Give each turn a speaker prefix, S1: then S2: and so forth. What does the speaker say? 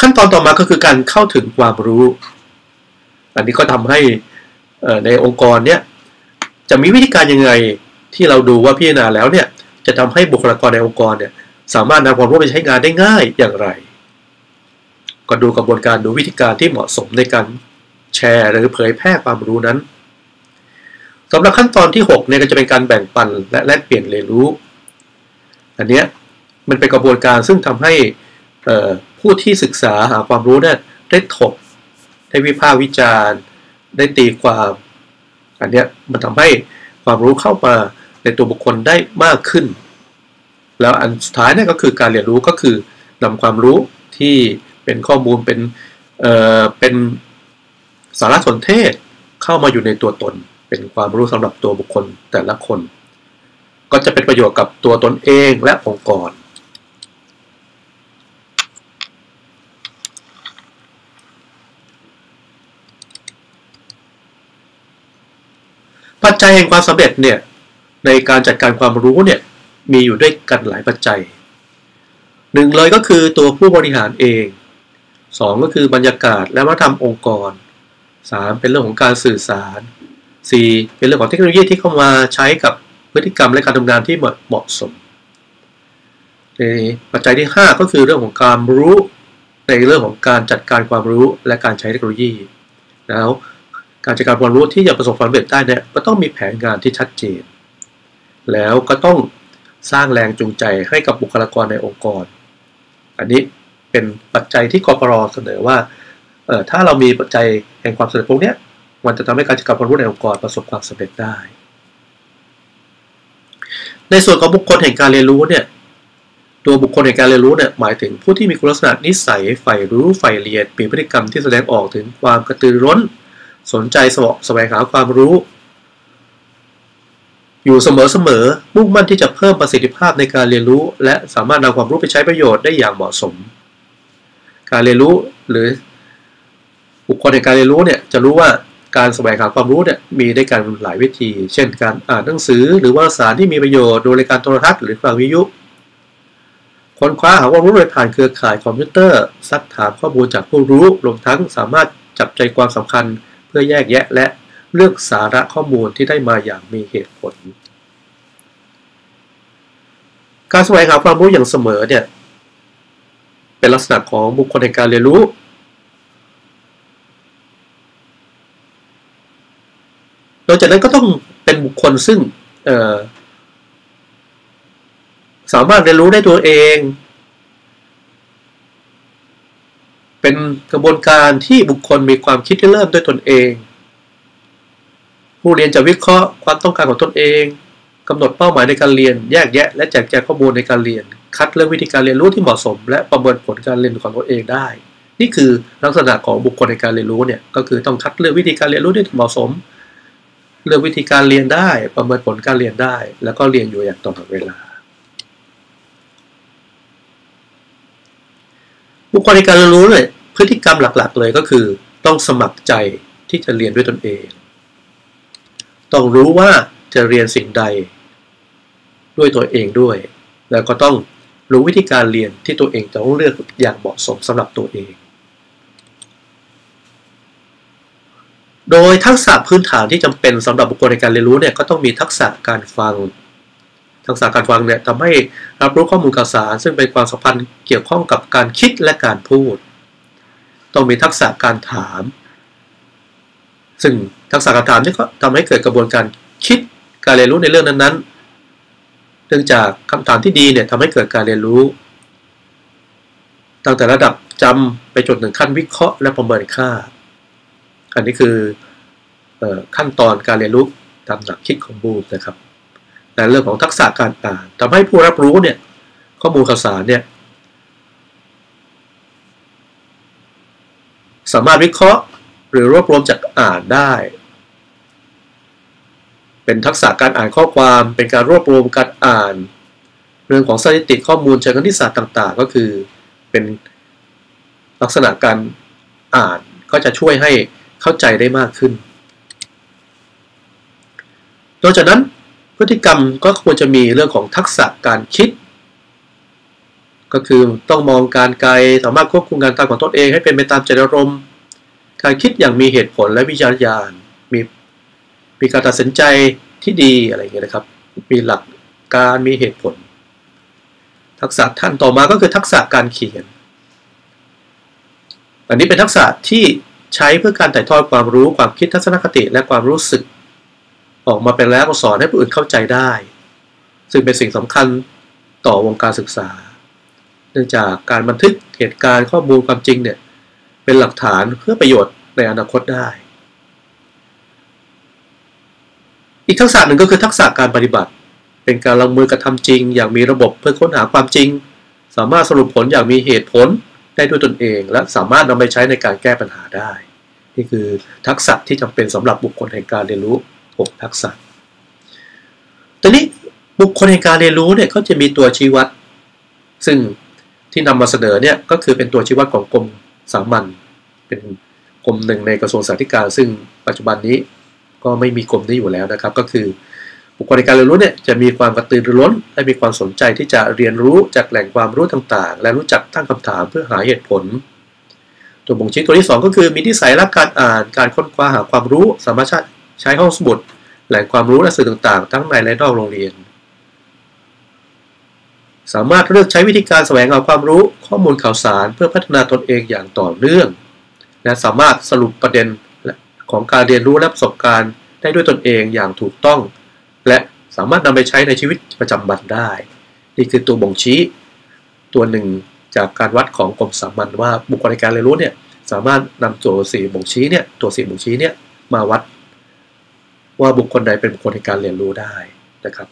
S1: ขั้นตอนต่อมาก็คือการเข้าถึงความรู้ อันนี้ก็ทำให้ในองค์กรเนี้ยจะมีวิธีการยังไงที่เราดูว่าพิจารณาแล้วเนี่ยจะทำให้บุคลากรในองค์กรเนี่ยสามารถนำความรู้ไปใช้งานได้ง่ายอย่างไร ก็ดูกระบวนการดูวิธีการที่เหมาะสมในการแชร์หรือเผยแพร่ความรู้นั้นสำหรับขั้นตอนที่6เนี่ยก็จะเป็นการแบ่งปันและแลกเปลี่ยนเรียนรู้ อันเนี้ยมันเป็นกระบวนการซึ่งทำให้ ผู้ที่ศึกษาหาความรู้เนี่ยได้ถก ได้วิพากษ์วิจารณ์ ได้ตีความ อันเนี้ยมันทำให้ความรู้เข้ามาในตัวบุคคลได้มากขึ้น แล้วอันสุดท้ายเนี่ยก็คือการเรียนรู้ก็คือนำความรู้ที่เป็นข้อมูลเป็นเอ่อเป็นสารสนเทศเข้ามาอยู่ในตัวตน เป็นความรู้สำหรับตัวบุคคลแต่ละคน ก็จะเป็นประโยชน์กับตัวตนเองและองค์กร ปัจจัยแห่งความสำเร็จเนี่ยในการจัดการความรู้เนี่ยมีอยู่ด้วยกันหลายปัจจัยหนึ่งเลยก็คือตัวผู้บริหารเองสองก็คือบรรยากาศและวัฒนธรรมองค์กรสามเป็นเรื่องของการสื่อสารสี่เป็นเรื่องของเทคโนโลยีที่เข้ามาใช้กับพฤติกรรมและการทำงานที่เหมาะสมในปัจจัยที่ 5 ก็คือเรื่องของการรู้ในเรื่องของการจัดการความรู้และการใช้เทคโนโลยี แล้ว การจัดการความรู้ที่จะประสบความสำเร็จได้เนี่ยก็ต้องมีแผนงานที่ชัดเจน แล้วก็ต้องสร้างแรงจูงใจให้กับบุคลากรในองค์กร อันนี้เป็นปัจจัยที่กปรเสนอว่าเออถ้าเรามีปัจจัยแห่งความสำเร็จพวกนี้มันจะทำให้การจัดการความรู้ในองค์กรประสบความสำเร็จได้ ในส่วนของบุคคลแห่งการเรียนรู้เนี่ยตัวบุคคลแห่งการเรียนรู้เนี่ยหมายถึงผู้ที่มีคุณลักษณะนิสัยใฝ่รู้ใฝ่เรียนมีพฤติกรรมที่แสดงออกถึงความกระตือร้น สนใจสวแสวงหาความรู้ อยู่เสมอๆมุ่งมั่นที่จะเพิ่มประสิทธิภาพในการเรียนรู้ และสามารถนำความรู้ไปใช้ประโยชน์ได้อย่างเหมาะสม การเรียนรู้หรือบุคคลในการเรียนรู้เนี่ยจะรู้ว่าการแสวงหาความรู้เนี่ยมีได้การหลายวิธี เช่น การอ่านหนังสือหรือว่าสารที่มีประโยชน์ โดยรายการโทรทัศน์หรือฟังวิทยุค้นคว้าหาความรู้โดยผ่านเครือข่ายคอมพิวเตอร์ซักถามข้อมูลจากผู้รู้รวมทั้งสามารถจับใจความสำคัญ เพื่อแยกแยะและเลือกสาระข้อมูลที่ได้มาอย่างมีเหตุผล การแสวงหาความรู้อย่างเสมอเนี่ยเป็นลักษณะของบุคคลในการเรียนรู้ นอกจากนั้นก็ต้องเป็นบุคคลซึ่งสามารถเรียนรู้ได้ตัวเอง เป็นกระบวนการที่บุคคลมีความคิดที่เริ่มด้วยตนเอง ผู้เรียนจะวิเคราะห์ความต้องการของตนเองกำหนดเป้าหมายในการเรียน แยกแยะ และแจกแจงข้อมูลในการเรียน คัดเลือกวิธีการเรียนรู้ที่เหมาะสม และประเมินผลการเรียนของตนเองได้ นี่คือลักษณะของบุคคลในการเรียนรู้เนี่ยก็คือต้องคัดเลือกวิธีการเรียนรู้ที่เหมาะสม เลือกวิธีการเรียนได้ ประเมินผลการเรียนได้ แล้วก็เรียนอยู่อย่างตลอดเวลา บุคคลในการเรียนรู้เลย พฤติกรรมหลักๆ เลยก็คือ ต้องสมัครใจที่จะเรียนด้วยตนเอง ต้องรู้ว่าจะเรียนสิ่งใดด้วยตัวเองด้วย แล้วก็ต้องรู้วิธีการเรียนที่ตัวเองจะต้องเลือกอย่างเหมาะสมสำหรับตัวเอง โดยทักษะพื้นฐานที่จำเป็นสำหรับบุคคลในการเรียนรู้เนี่ยก็ต้องมีทักษะการฟัง ทักษะการฟังเนี่ยทำให้รับรู้ข้อมูลข่าวสาร ซึ่งเป็นความสัมพันธ์เกี่ยวข้องกับการคิดและการพูด ต้องมีทักษะการถาม ซึ่งทักษะการถามนี่ก็ทำให้เกิดกระบวนการคิดการเรียนรู้ในเรื่องนั้นๆ เนื่องจากคำถามที่ดีเนี่ยทำให้เกิดการเรียนรู้ ตั้งแต่ระดับจำไปจนถึงขั้นวิเคราะห์และประเมินค่า อันนี้คือขั้นตอนการเรียนรู้ตามหลักคิดของบูมนะครับ แต่เรื่องของทักษะการอ่านทำให้ผู้รับรู้เนี่ยข้อมูลข่าวสารเนี่ย สามารถวิเคราะห์ หรือรวบรวมจากอ่านได้ เป็นทักษะการอ่านข้อความเป็นการรวบรวมการอ่าน เรื่องของสถิติข้อมูลเชิงคณิตศาสตร์ต่าง ๆ ก็คือ เป็นลักษณะการอ่านก็จะช่วยให้เข้าใจได้มากขึ้นนอกจากนั้นพฤติกรรมก็ควรจะมีเรื่องของทักษะการคิด ก็คือต้องมองการไกลสามารถควบคุมการทำของตนเองให้เป็นไปตามเจตารมณ์การคิดอย่างมีเหตุผลและวิจารณญาณมีมีการตัดสินใจที่ดีอะไรอย่างเงี้ยนะครับ มีหลักการมีเหตุผล ทักษะท่านต่อมาก็คือทักษะการเขียน อันนี้เป็นทักษะที่ใช้เพื่อการถ่ายทอดความรู้ความคิดทัศนคติและความรู้สึก ออกมาเป็นแล้วสอนให้ผู้อื่นเข้าใจได้ ซึ่งเป็นสิ่งสำคัญต่อวงการศึกษา เนื่องจากการบันทึกเหตุการณ์ข้อมูลความจริงเนี่ยเป็นหลักฐานเพื่อประโยชน์ในอนาคตได้ อีกทักษะหนึ่งก็คือทักษะการปฏิบัติ เป็นการลงมือกระทำจริง อย่างมีระบบเพื่อค้นหาความจริง สามารถสรุปผลอย่างมีเหตุผลได้ด้วยตนเอง และสามารถนำไปใช้ในการแก้ปัญหาได้ นี่คือทักษะที่จำเป็นสำหรับบุคคลแห่งการเรียนรู้ 6 ทักษะตอนนี้บุคคลแห่งการเรียนรู้เนี่ยก็จะมีตัวชี้วัด ซึ่ง ที่นำมาเสนอเนี่ยก็คือเป็นตัวชี้วัดของกรมสามัญเป็นกรมหนึ่งในกระทรวงสาธารณสุขซึ่งปัจจุบันนี้ก็ไม่มีกรมนี้อยู่แล้วนะครับ ก็คือบุคคลในการเรียนรู้เนี่ยจะมีความกระตือรือร้น และมีความสนใจที่จะเรียนรู้จากแหล่งความรู้ต่างๆ และรู้จักตั้งคำถามเพื่อหาเหตุผล ตัวบ่งชี้ตัวที่ 2 ก็คือมีนิสัยรักการอ่านการค้นคว้าหาความรู้สามารถใช้ห้องสมุด แหล่งความรู้และสื่อต่างๆ ทั้งในและนอกโรงเรียน สามารถเลือกใช้วิธีการแสวงหาความรู้ข้อมูลข่าวสาร เพื่อพัฒนาตนเองอย่างต่อเนื่อง และสามารถสรุปประเด็นของการเรียนรู้และประสบการณ์ได้ด้วยตนเองอย่างถูกต้อง และสามารถนำไปใช้ในชีวิตประจำวันได้ นี่คือตัวบ่งชี้ ตัวหนึ่งจากการวัดของกรมสามัญว่าบุคคลในการเรียนรู้เนี่ยสามารถนำตัวสีบ่งชี้เนี่ยตัวสีบ่งชี้เนี่ยมาวัด ว่าบุคคลใดเป็นบุคคลในการเรียนรู้ได้นะครับ